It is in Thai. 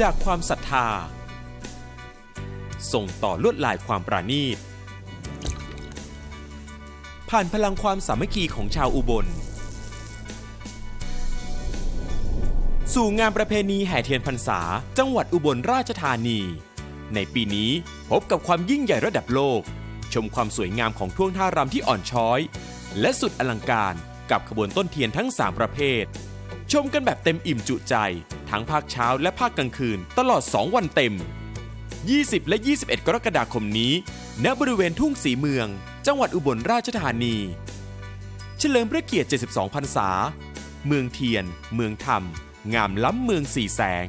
จากความศรัทธา ส่งต่อลวดลายความปราณีต ผ่านพลังความสามัคคีของชาวอุบล สู่งานประเพณีแห่เทียนพรรษา จังหวัดอุบลราชธานี ในปีนี้พบกับความยิ่งใหญ่ระดับโลก ชมความสวยงามของท่วงท่ารำที่อ่อนช้อย และสุดอลังการกับขบวนต้นเทียนทั้ง 3 ประเภท ชมกันแบบเต็มอิ่มจุใจ ทั้งภาคเช้าและภาคกลางคืนตลอด 2 วันเต็ม 20 และ 21 กรกฎาคมนี้ ณ บริเวณทุ่งสีเมือง จังหวัดอุบลราชธานี เฉลิมพระเกียรติ 72 พรรษา เมืองเทียน เมืองธรรม งามล้ำเมืองสีแสง